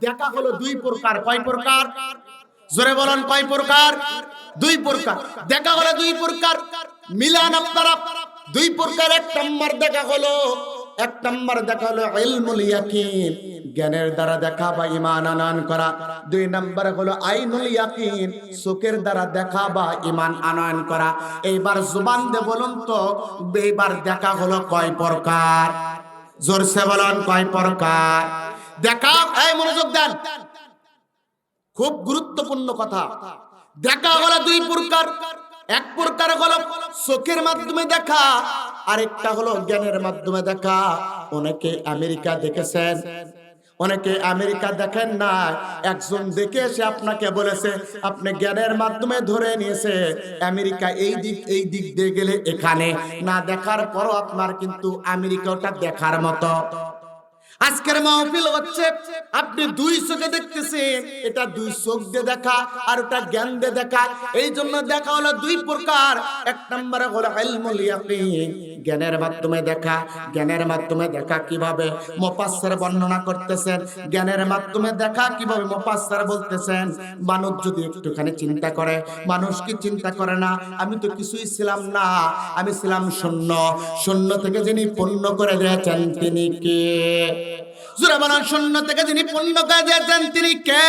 দেখা হলো দুই প্রকার। কয় প্রকার? জোরে বলেন, কয় প্রকার? দুই প্রকার। দেখা হলো দুই প্রকার। মিলান আপনারা। দুই প্রকার, এক নম্বর দেখা হলো, এক নম্বর দেখা হলো ইলমুল ইয়াকিন। জ্ঞানের দ্বারা দেখা বা ইমান আনয়ন করা। দুই নম্বর হলো আইনুল ইয়াকিন। চোখের দ্বারা দেখা বা ইমান আনয়ন করা। এইবার জুবান দিয়ে বলুন তো, এইবার দেখা হলো কয় প্রকার? জোরসে বলুন, কয় প্রকার? দেখা এই মনোযোগ দেন। খুব গুরুত্বপূর্ণ কথা। দেখা হলো দুই প্রকার। এক প্রকার হলো চোখের মাধ্যমে দেখা, আরেকটা হলো জ্ঞানের মাধ্যমে দেখা। অনেকে আমেরিকা দেখেছেন, অনেকে আমেরিকা দেখেন না একজন দেখে এসে আপনাকে বলেছে, আপনি জ্ঞানের মাধ্যমে ধরে নিয়েছে, আমেরিকা এই দিক এই দিক দিয়ে গেলে এখানে। না, দেখার পরও আপনার কিন্তু আমেরিকা ওটা দেখার মতো। আজকের মাহফিল হচ্ছে, আপনি দুই চোখে দেখতেছেন, এটা দুই চোখ দিয়ে দেখা আর ওটা জ্ঞান দিয়ে দেখা। এই জন্য দেখা হলো দুই প্রকার। এক নম্বরে হলো ইয়াকিন। জ্ঞানের মাধ্যমে দেখা, জ্ঞানের মাধ্যমে দেখা কীভাবে মুফাসসির বর্ণনা করতেছেন, জ্ঞানের মাধ্যমে দেখা কীভাবে মুফাসসির বলতেছেন? মানুষ যদি একটুখানি চিন্তা করে, মানুষ কি চিন্তা করে না? আমি তো কিছুই ছিলাম না, আমি ছিলাম শূন্য। শূন্য থেকে যিনি পূর্ণ করে দিয়েছেন তিনি কে? জুরাবানার শূন্য থেকে যিনি পূর্ণ করে দিয়েছেন তিনি কে?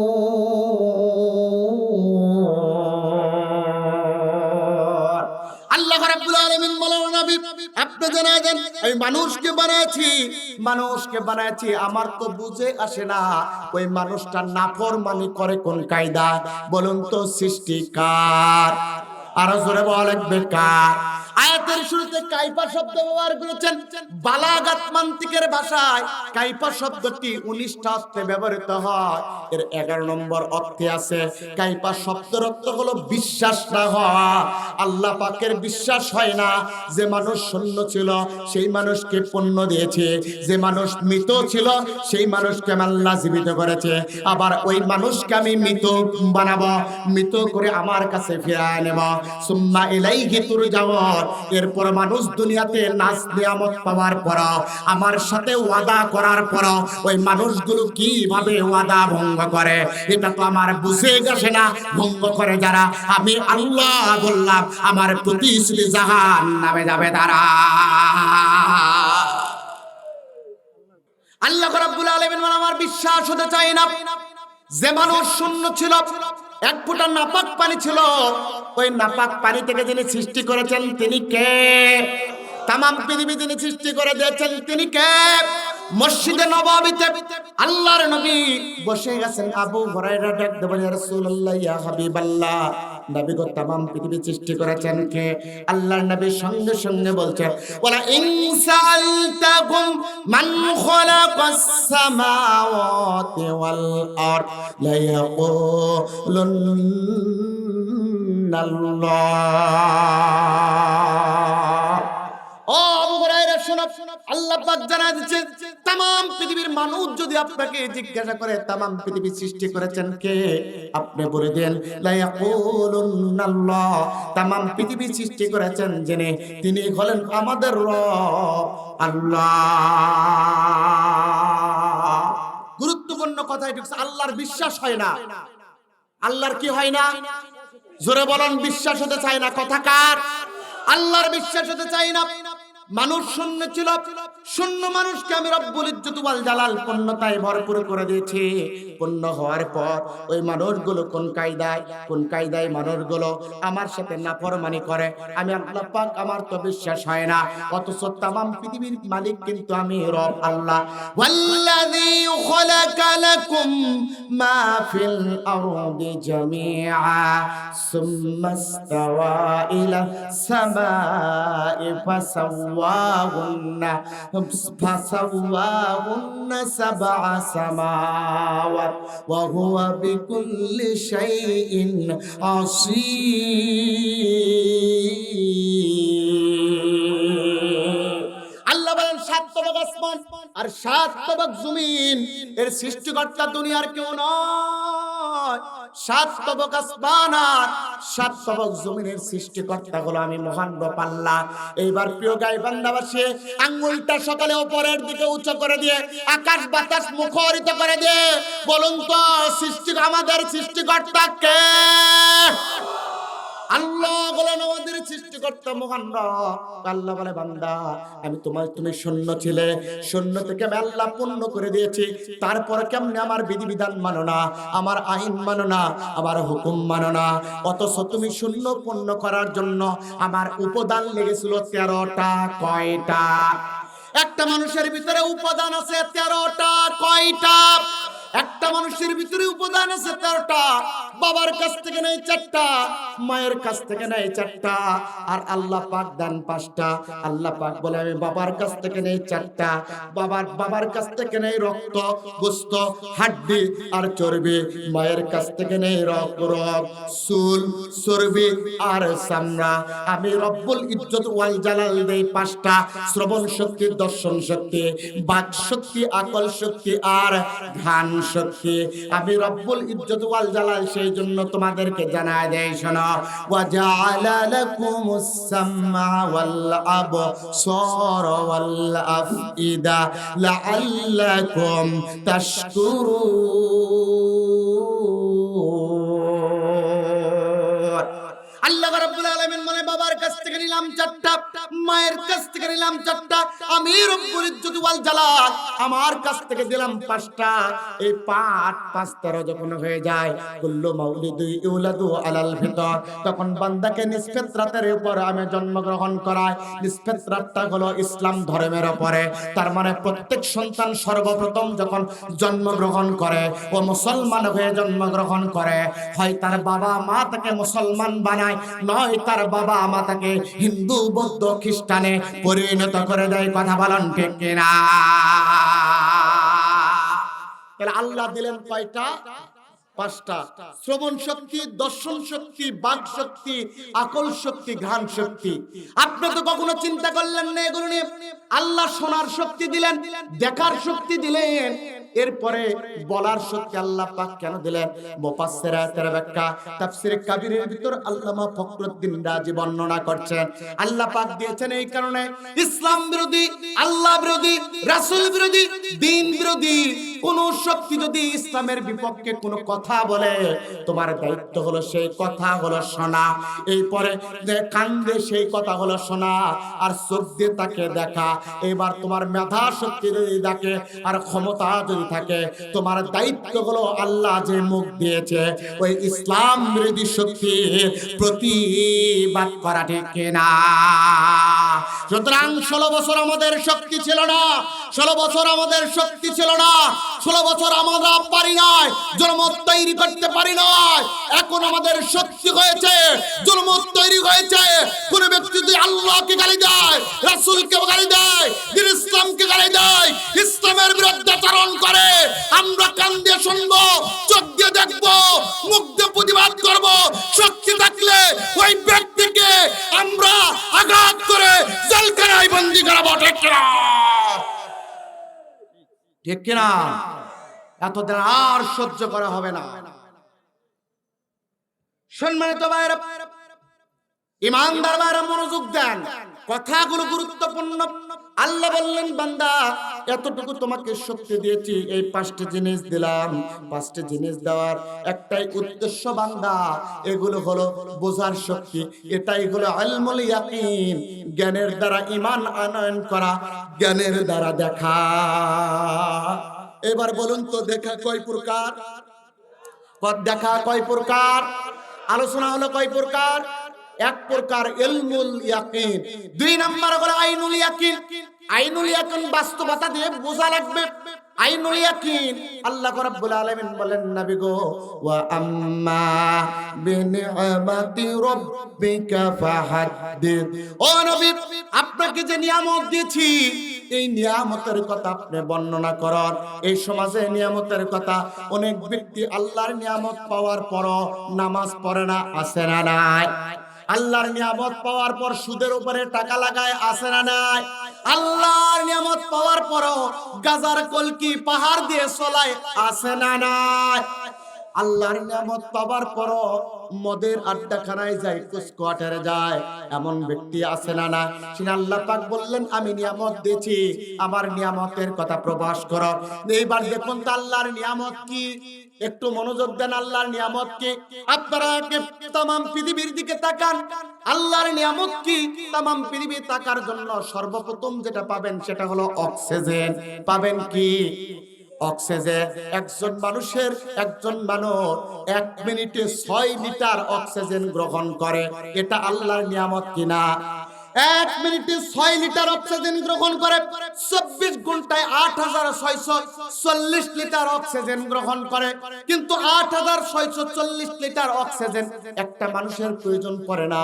রাব্বুল আলামিন বলেন নবী, আপনি জানা দেন, আমি মানুষকে বানাইছি। মানুষকে বানাইছি, আমার তো বুঝে আসে না ওই মানুষটা নাফরমানি করে কোন কায়দা। বলুন তো সৃষ্টিকার আরও জোরে বলেন, বেকার। আয়াতের শুরুতে শব্দ ব্যবহার করেছেন। ভাষায় শব্দটি উনিশটা অর্থে ব্যবহৃত হয়? এর এগারো নম্বর অর্থে আছে হলো বিশ্বাস না হওয়া। আল্লাহ পাকের বিশ্বাস হয় না, যে মানুষ শূন্য ছিল, সেই মানুষকে পণ্য দিয়েছে। যে মানুষ মৃত ছিল, সেই মানুষকে আমি আল্লাহ জীবিত করেছে। আবার ওই মানুষকে আমি মৃত বানাবো, মৃত করে আমার কাছে ফিরায় নেব। সুম্মা ইলাইহি তুরজাউন। এরপর মানুষ দুনিয়াতে নাচ নিয়ামত পাওয়ার পর, আমার সাথে ওয়াদা করার পর, ওই মানুষগুলো কীভাবে ওয়াদা ভঙ্গ করে? এটা তো আমার বুঝে গেছে না, ভঙ্গ করে যারা। আমি আল্লাহ বললাম, আমার প্রতিশ্রুতি জাহান নামে যাবে তারা। আল্লাহ রাব্বুল আলামিন আমার বিশ্বাস হতে চাই না। যে মানুষ শূন্য ছিল এক ফোঁটা নাপাক পানি ছিল। ওই নাপাক পানি থেকে যিনি সৃষ্টি করেছেন তিনি কে? তামাম পৃথিবী যিনি সৃষ্টি করে দিয়েছেন তিনি কে? মসজিদে নবাবিতে আল্লাহর নবী বসে গেছেন আবু হুরায়রা ডাক দেবেন, ইয়া রাসূলুল্লাহ, ইয়া হাবিবাল্লাহ। নবী গো, তামাম পৃথিবী সৃষ্টি করেছেন কে? আল্লাহর নবী সঙ্গে সঙ্গে বলছেন, ওয়ালা ইনসালতাকুম মান খালাকাস সামাওয়াতি ওয়াল আরদ লা ইয়াকুলুন্নাল্লাহ ও আবু হুরায়রা শোনো। জানা দিচ্ছে তাম পৃথিবীর মানুষ যদি আপনাকে জিজ্ঞাসা করে তাম পৃথিবী সৃষ্টি করেছেন কে? আপনি বলে দেন তাম পৃথিবী সৃষ্টি করেছেন জেনে তিনি হলেন আমাদের গুরুত্বপূর্ণ কথা আল্লাহর বিশ্বাস হয় না। আল্লাহর কি হয় না? জোরে বলেন, বিশ্বাস হতে চায় না। কথা কার? আল্লাহর বিশ্বাস হতে চায় না। মানুষ শূন্য ছিল। শূন্য মানুষকে আমি রব্বুল ইজ্জত ওয়াল জালাল পূর্ণতায় ভরপুর করে দিয়েছি। পূর্ণ হওয়ার পর ওই মানুষগুলো কোন কায়দায় কোন কায়দায় মানুষগুলো আমার সাথে নাফরমানি করে? আমি আল্লাহ পাক আমার তো বিশ্বাস হয় না। অথচ তামাম পৃথিবীর মালিক কিন্তু আমি, রব আল্লাহ। ওয়াল্লাযী খালাকা লাকুম মা ফিল আরদি জামিআ, সুম্মা ইস্তাওয়া ইলা সামাই ফাসাওয়াহুন্না। সাবআ সামাওয়াত ওয়া হুয়া বিকুল্লি শাইইন আসীর আল্লাহ বলেন সাত তবক আসমান আর সাত তবক জমিন। এর সৃষ্টিকর্তা দুনিয়ার কেউ নয়। সাত তবক আসমান জমিনের সৃষ্টিকর্তা হলো আমি মহান পাল্লা এইবার প্রিয় গাই বান্দাবাসী আঙ্গুলটা সকালে উপরের দিকে উঁচু করে দিয়ে, আকাশ বাতাস মুখরিত করে দিয়ে বলুন তো, সৃষ্টি আমাদের সৃষ্টিকর্তা কে? আল্লাহ বলেন, আমাদের সৃষ্টিকর্তা মহান। আল্লাহ বলে, বান্দা, আমি তোমার, তুমি শূন্য ছিলে। শূন্য থেকে আমি আল্লাহ পূর্ণ করে দিয়েছি। তারপরে কেমনে আমার বিধিবিধান মানো না, আমার আইন মানো না, আমার হুকুম মানো না। অথচ তুমি শূন্য পূর্ণ করার জন্য আমার উপদান লেগেছিল তেরোটা কয়টা? একটা মানুষের ভিতরে উপাদান আছে তেরোটা কয়টা? একটা মানুষের ভিতরে উপাদান আছে তেরোটা বাবার কাছ থেকে নেই চারটা, মায়ের কাছ থেকে নেই চারটা, আর আল্লাহ পাক দান পাঁচটা। আল্লাহ পাক বলে, আমি বাবার কাছ থেকে নেই চারটা, বাবার বাবার কাছ থেকে নেই রক্ত, গোস্ত, হাড্ডি আর চর্বি, মায়ের কাছ থেকে নেই রক রক চুল, চর্বি আর চামড়া। আমি রব্বুল ইজ্জত ওয়াল জালাল দেই পাঁচটা, শ্রবণ শক্তি, দর্শন শক্তি, বাক শক্তি, আকল শক্তি আর ঘ্রাণ শক্তি। আমি রব্বুল ইজ্জত ওয়াল জালাল সেই জন্য তোমাদেরকে জানায় দেয়, শোনো। ওয়া জাআলা লাকুমুস সামআ ওয়াল আবসার ওয়াল আফইদা লাআল্লাকুম তাশকুরুন থেকে নিলাম চারটা, মায়ের কাছ থেকে নিলাম চারটা আমি রব্বুল ইজ্জত ওয়াল আমার কাছ থেকে দিলাম পাঁচটা। এই পাঁচ যখন হয়ে যায়, কুল্লু ইউলাদু আলাল তখন বান্দাকে নিষ্পেত্রাতের উপর আমি জন্মগ্রহণ নিষ্পেত্রাতটা হলো ইসলাম ধর্মের উপরে। তার মানে প্রত্যেক সন্তান সর্বপ্রথম যখন জন্মগ্রহণ করে ও মুসলমান হয়ে জন্মগ্রহণ করে, হয় তার বাবা মা তাকে মুসলমান বানায়, নয় তার বাবা মা তাকে হিন্দু, বৌদ্ধ, খ্রিস্টানে পরিণত করে দেয় কথা বলেন ঠিক কিনা? তাহলে আল্লাহ দিলেন কয়টা? পাঁচটা। শ্রবণ শক্তি, দর্শন শক্তি, বাক শক্তি, আকল শক্তি, ঘ্রাণ শক্তি। আপনি তো কখনো চিন্তা করলেন না এগুলো নিয়ে? আল্লাহ শোনার শক্তি দিলেন, দেখার শক্তি দিলেন। এরপরে বলার শক্তি আল্লাহ পাক কেন দিলেন? মুফাসসির ব্যাখ্যা, তাফসীর কাবীরের ভিতর আল্লামা ফখরুদ্দিন রাজি বর্ণনা করছেন। আল্লাহ পাক দিয়েছেন এই কারণে ইসলাম বিরোধী, আল্লাহ বিরোধী, রাসূল বিরোধী, দিন বিরোধী, কোন শক্তি যদি ইসলামের বিপক্ষে কোনো কথা বলে, তোমার দায়িত্ব হলো সেই কথা হলো শোনা। এই পরে কান্দে সেই কথা হলো শোনা আর চোখ দিয়ে তাকে দেখা। এবার তোমার মেধা শক্তি যদি দেখে আর ক্ষমতা যদি থাকে। তোমার দায়িত্ব হলো আল্লাহ যে মুখ দিয়েছে। ওই ইসলাম বিরোধী শক্তি প্রতিবাদ করা ঠিক কিনা? সুতরাং ষোলো বছর আমাদের শক্তি ছিল না। ষোলো বছর আমাদের শক্তি ছিল না। ষোলো বছর আমরা পারি নাই জন্ম তৈরি করতে পারি নাই। এখন আমাদের শক্তি হয়েছে জন্ম তৈরি হয়েছে। কোন ব্যক্তি যদি আল্লাহকে গালি দেয়, রাসূলকে গালি দেয়, দিন ইসলামকে গালি দেয়, ইসলামের বিরুদ্ধে আচরণ করে, আমরা কান দিয়ে শুনব, চোখ দিয়ে দেখব, মুখ দিয়ে প্রতিবাদ করব শক্তি থাকলে ওই ব্যক্তিকে আমরা আঘাত করে জেলখানায় বন্দি করা বটে ঠিক কিনা? এতদিন আর সহ্য করা হবে না। সম্মানিত ইমানদার ভাইরা মনোযোগ দেন। কথাগুলো গুরুত্বপূর্ণ। আল্লাহ বললেন, বান্দা, এতটুকু তোমাকে শক্তি দিয়েছি, এই পাঁচটি জিনিস দিলাম। পাঁচটি জিনিস দেওয়ার একটাই উদ্দেশ্য, বান্দা, এগুলো হলো বোঝার শক্তি। এটাই হলো আলমুল ইয়াকিন, জ্ঞানের দ্বারা ইমান আনয়ন করা, জ্ঞানের দ্বারা দেখা। এবার বলুন তো, দেখা কয় প্রকার? দেখা কয় প্রকার? আলোচনা হলো কয় প্রকার? এক প্রকার ইলমুল ইয়াকিন। দুই নাম্বার হলো আইনুল ইয়াকিন। আইনুল ইয়াকিন বাস্তবতা দিয়ে বোঝা লাগবে। আইনুল ইয়াকিন আল্লাহ রাব্বুল আলামিন বলেন, নবী গো, ওয়া আম্মা বিনিআমাতি রাব্বিকা ফাহাদ্দিদ ও নবী, আপনাকে যে নিয়ামত দিয়েছি, এই নিয়ামতের কথা আপনি বর্ণনা করেন। এই সমাজে নিয়ামতের কথা, অনেক ব্যক্তি আল্লাহর নিয়ামত পাওয়ার পরও নামাজ পড়ে না, আসে না, নাই। আল্লাহর নিয়ামত পাওয়ার পর সুদের উপরে টাকা লাগায় আসে না নাই? আল্লাহর নিয়ামত পাওয়ার পরও গাজার কলকি পাহাড় দিয়ে চলায়, আছে না নাই? আল্লাহর নিয়ামত পাওয়ার পরও মদের আড্ডাখানায় যায় কুসকোয়াটারে যায়। এমন ব্যক্তি আছে না না? তিনি আল্লাহ পাক বললেন, আমি নিয়ামত দিয়েছি, আমার নিয়ামতের কথা প্রকাশ করো। এইবার দেখুন তো আল্লাহর নিয়ামত কি? একটু মনোযোগ দেন, আল্লাহর নিয়ামত কি? আপনারা তাম পৃথিবীর দিকে তাকান। আল্লাহর নিয়ামত কি? তাম পৃথিবী তাকার জন্য সর্বপ্রথম যেটা পাবেন সেটা হলো অক্সিজেন। পাবেন কি? অক্সিজেন, একজন মানুষের একজন মানুষ এক মিনিটে ছয় লিটার অক্সিজেন গ্রহণ করে। এটা আল্লাহর নিয়ামত কিনা? এক মিনিটে ছয় লিটার অক্সিজেন গ্রহণ করে, চব্বিশ ঘন্টায় আট হাজার ছয়শো চল্লিশ লিটার অক্সিজেন গ্রহণ করে। কিন্তু আট হাজার ছয়শো চল্লিশ লিটার অক্সিজেন একটা মানুষের প্রয়োজন পড়ে না।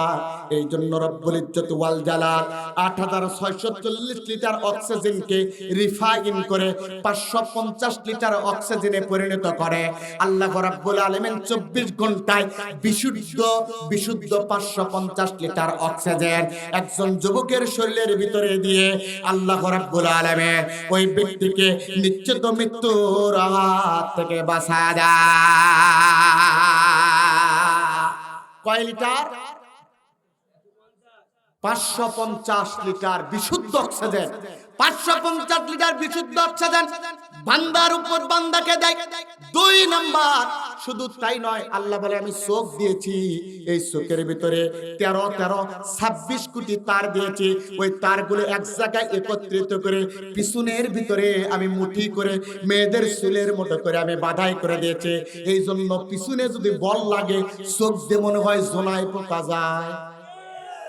এই জন্য রব্বুল ইজ্জত ওয়াল জালাল আট হাজার ছয়শো চল্লিশ লিটার অক্সিজেনকে রিফাইন করে পাঁচশো পঞ্চাশ লিটার অক্সিজেনে পরিণত করে। আল্লাহ রাব্বুল আলামিন চব্বিশ ঘন্টায় বিশুদ্ধ বিশুদ্ধ পাঁচশো পঞ্চাশ লিটার অক্সিজেন একজন যুবকের শরীরের ভিতরে দিয়ে আল্লাহ রাব্বুল আলামিন ওই ব্যক্তিকে নিশ্চিত মৃত্যুর হাত থেকে বাঁচা কয় লিটার? পাঁচশো পঞ্চাশ লিটার বিশুদ্ধ অক্সিজেন। তেরো এক জায়গায় একত্রিত করে পিছনের ভিতরে আমি মুঠি করে মেয়েদের চুলের মতো করে আমি বাধাই করে দিয়েছি। এই জন্য পিছনে যদি বল লাগে চোখ দিয়ে মনে হয় জোনায় পোকা যায়।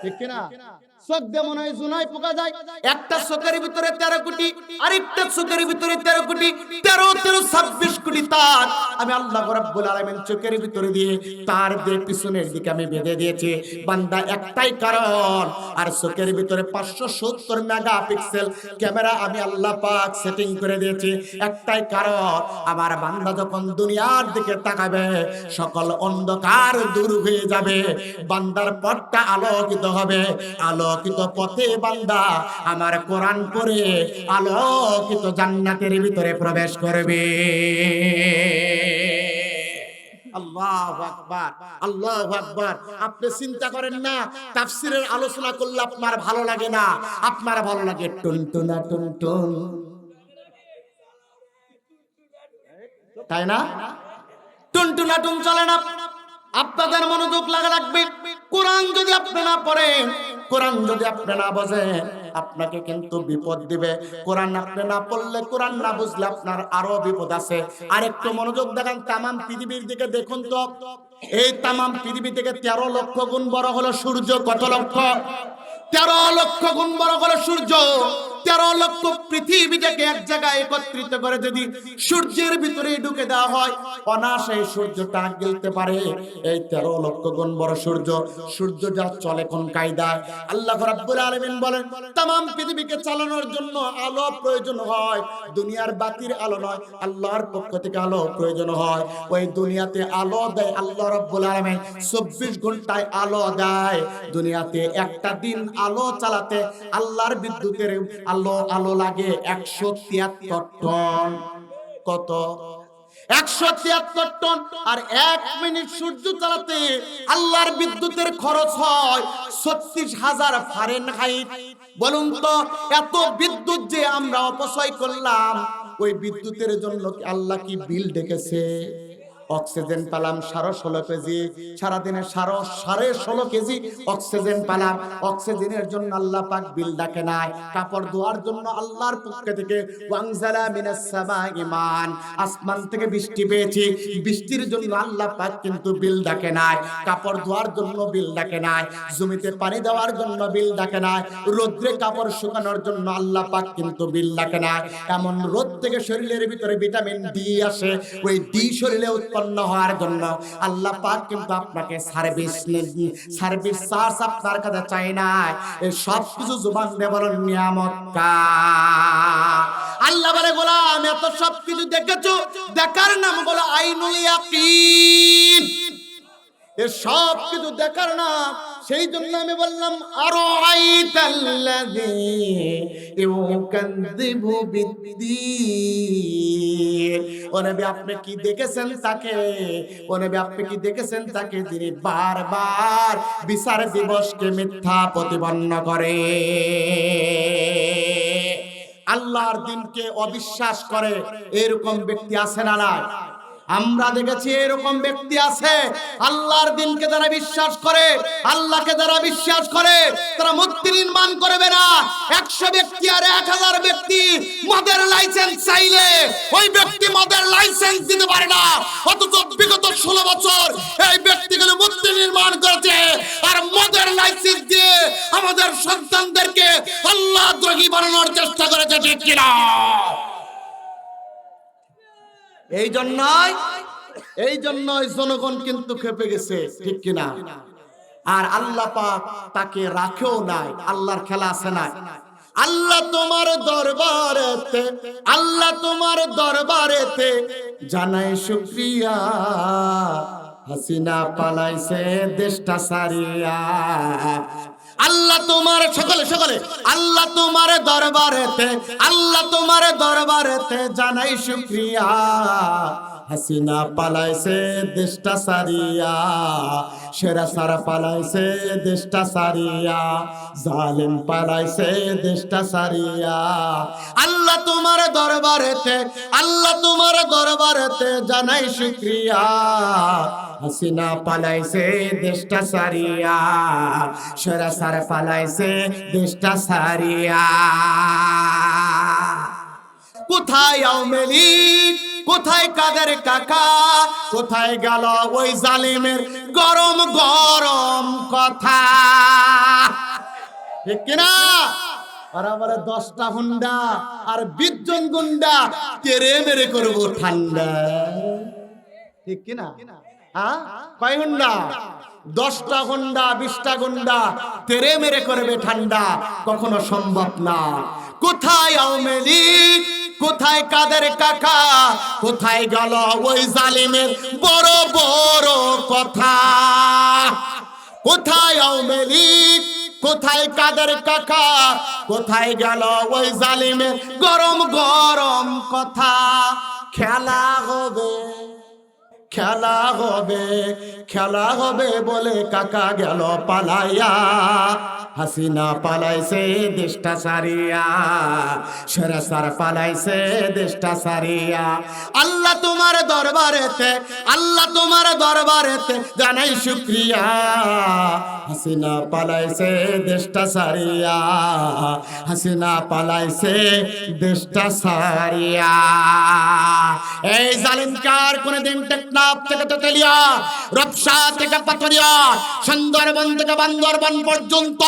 ঠিক কিনা? চোখ দিয়ে হয় জুনাই পোকা যায়। একটা চোখের ভিতরে তেরো কোটি, আরেকটা চোখের ভিতরে তেরো কোটি, তেরো তেরো, ছাব্বিশ কোটি তার। আমি আল্লাহ চোখের ভিতরে দিয়ে তার পিছনের দিকে আমি বেঁধে দিয়েছি। বান্দা, একটাই কারণ, আর চোখের ভিতরে পাঁচশো সত্তর মেগা পিক্সেল ক্যামেরা আমি আল্লাহ পাক সেটিং করে দিয়েছি। একটাই কারণ, আমার বান্দা যখন দুনিয়ার দিকে তাকাবে, সকল অন্ধকার দূর হয়ে যাবে। বান্দার পথটা আলোকিত হবে। আলোকিত পথে বান্দা আমার কোরআন পড়ে আলোকিত জান্নাতের ভিতরে প্রবেশ করবে। আল্লাহু আকবার আল্লাহু আকবার। আপনি চিন্তা করেন না, তাফসীরের আলোচনা করলে আপনার ভালো লাগে না, আপনার ভালো লাগে টুনটুনা টুনটুন। তাই না? টুনটুনা টুন চলে না। আপনাদের মনোযোগ লাগা লাগবে। কোরআন যদি আপনি না পড়েন কোরআন যদি আপনি না বোঝেন, আপনাকে কিন্তু বিপদ দিবে। কোরআন আপনি না পড়লে, কোরআন না বুঝলে আপনার আরও বিপদ আছে। আর একটু মনোযোগ দেখান, তামাম পৃথিবীর দিকে দেখুন তো। এই তামাম পৃথিবী থেকে তেরো লক্ষ গুণ বড় হলো সূর্য। কত লক্ষ? তেরো লক্ষ গুণ বড় হলো সূর্য। তেরো লক্ষ পৃথিবীটাকে এক জায়গায় একত্রিত করে যদি সূর্যের ভিতরে ঢুকে দেওয়া হয়, অনায়াসে সূর্যটা গেলতে পারে। এই তেরো লক্ষ গুণ বড় সূর্য সূর্য যা চলে কোন কায়দায়? আল্লাহ রাব্বুল আলামিন বলেন তাম পৃথিবীকে চালানোর জন্য আলো প্রয়োজন হয়, দুনিয়ার বাতির আলো নয়, আল্লাহর পক্ষ থেকে আলো প্রয়োজন হয়। ওই দুনিয়াতে আলো দেয় আল্লাহ রাব্বুল আলামিন, চব্বিশ ঘন্টায় আলো দেয়। দুনিয়াতে একটা দিন আলো চালাতে আল্লাহর বিদ্যুতের আলো আলো লাগে একশো তিয়াত্তর টন। কত? একশো তিয়াত্তর টন। আর এক মিনিট সূর্য চালাতে আল্লাহর বিদ্যুতের খরচ হয় ছত্রিশ হাজার ফারেন বলুন তো, এত বিদ্যুৎ যে আমরা অপচয় করলাম, ওই বিদ্যুতের জন্য আল্লাহ কি বিল ডেকেছে? অক্সিজেন পেলাম সাড়ে ষোলো কেজি। সারাদিনে সাড়ে সাড়ে ষোলো কেজি অক্সিজেন পেলাম। অক্সিজেনের জন্য আল্লাহ পাক বিল ডাকে নাই। কাপড় ধোয়ার জন্য আল্লাহর পক্ষ থেকে ইমান। আসমান থেকে বৃষ্টি পেয়েছি। বৃষ্টির জন্য আল্লাহ পাক কিন্তু বিল ডাকে নাই। কাপড় ধোয়ার জন্য বিল ডাকে নাই। জমিতে পানি দেওয়ার জন্য বিল ডাকে নাই। রোদ্রে কাপড় শুকানোর জন্য আল্লাহ পাক কিন্তু বিল ডাকে নাই। এমন রোদ থেকে শরীরের ভিতরে ভিটামিন ডি আসে। ওই ডি শরীরে উৎপন্ন হওয়ার জন্য আল্লাহ পাক কিন্তু আপনাকে সার্ভিস সার্ভিস চার্জ আপনার কাছে চাই না এই সব কিছু জুবান বলেন, নিয়ামত? আল্লাহ বলে, গোলাম, এত সব কিছু দেখেছ? দেখার নাম বলো আইনুল ইয়াকিন। এ সব কিছু দেখার নাম সেই জন্য আমি বললাম আরও আপনি কি দেখেছেন তাকে? আপনি কি দেখেছেন তাকে বারবার বিচার দিবসকে মিথ্যা প্রতিপন্ন করে? আল্লাহর দিনকে অবিশ্বাস করে এরকম ব্যক্তি আছে না আমরা দেখেছি এরকম ব্যক্তি আছে। আল্লাহর দিনকে যারা বিশ্বাস করে, আল্লাহকে যারা বিশ্বাস করে, তারা মূর্তি নির্মাণ করবে না। একশো ব্যক্তি আর এক হাজার ব্যক্তি মদের লাইসেন্স চাইলে ওই ব্যক্তি মদের লাইসেন্স দিতে পারে না। অথচ বিগত ষোলো বছর এই ব্যক্তিগুলো মূর্তি নির্মাণ করেছে আর মদের লাইসেন্স দিয়ে আমাদের সন্তানদেরকে আল্লাহ দ্রোহী বানানোর চেষ্টা করেছে, ঠিক কিনা? এই জন্যই এই জন্যই জনগণ কিন্তু খেপে গেছে, ঠিক কিনা? আর আল্লাহ পাক তাকে রাখেও নাই, আল্লাহর খেলা আছে না আল্লাহ তোমার দরবারেতে, আল্লাহ তোমার দরবারেতে জানাই শুক্রিয়া। হাসিনা পালাইছে দেশটা সারিয়া। আল্লাহ তোমার সকলে সকলে। আল্লাহ তোমার দরবারেতে আল্লাহ তোমার দরবারেতে জানাই শুক্রিয়া। হাসিনা পালাইছে দেশটা সারিয়া, সেরা সারা পালাইছে দেশটা সারিয়া, জালেম পালাইছে দেশটা সারিয়া। আল্লাহ তোমার দরবারেতে, আল্লাহ তোমার দরবারেতে জানাই শুক্রিয়া। হাসিনা পালাইছে দেশটা সারিয়া, সেরা সারা পালাইছে দেশটা সারিয়া। কোথায় আওয়ামী লীগ? কোথায় কাদের কাকা? কোথায় গেল ওই জালিমের গরম গরম কথা? ঠিক কিনা? আর আমার দশটা হুন্ডা আর বিশ গুন্ডা তেরে মেরে করব ঠান্ডা। ঠিক কিনা? হ্যাঁ? কয় হুন্ডা? দশটা গুন্ডা বিশটা গুন্ডা তেরে মেরে করবে ঠান্ডা। কখনো সম্ভব না। কোথায় আওয়ামী লীগ? কোথায় কাদের কাকা? কোথায় গেল ওই জালিমের বড় বড় কথা? কোথায় আওয়ামী কোথায় কাদের কাকা? কোথায় গেল ওই জালিমের গরম গরম কথা? খেলা হবে। খেলা হবে খেলা হবে বলে কাকা গেল পালাইয়া। হাসিনা পালাইছে, দেশটা সারিয়া সেরা সার পালাইছে, দেশটা সারিয়া আল্লাহ তোমার দরবারেতে, আল্লাহ তোমার দরবারেতে জানাই শুক্রিয়া। হাসিনা পালাইছে, দেশটা সারিয়া হাসিনা পালাইছে, দেশটা সারিয়া এই জালিমকার কোনদিন টেকনাফ থেকে তেতুলিয়া রপসা থেকে পাথরিয়া সুন্দরবন থেকে বান্দরবন পর্যন্ত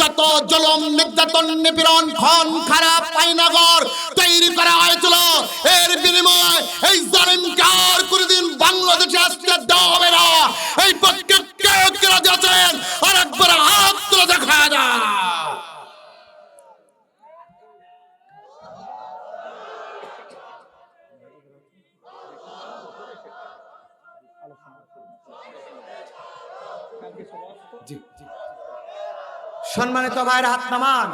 যত জলম, নির্যাতন, নিপীড়ন, খন, খারাপ পাইনাগর তৈরি করা হয়েছিল। এর বিনিময় এই জালিমকার কোনদিন বাংলাদেশে আসতে দেওয়া হবে না। এই পক্ষে কেউ কেউ আছেন? আর একবার হাত তুলে দেখা যায় সম্মানিত ভাইয়ের হাত নামান।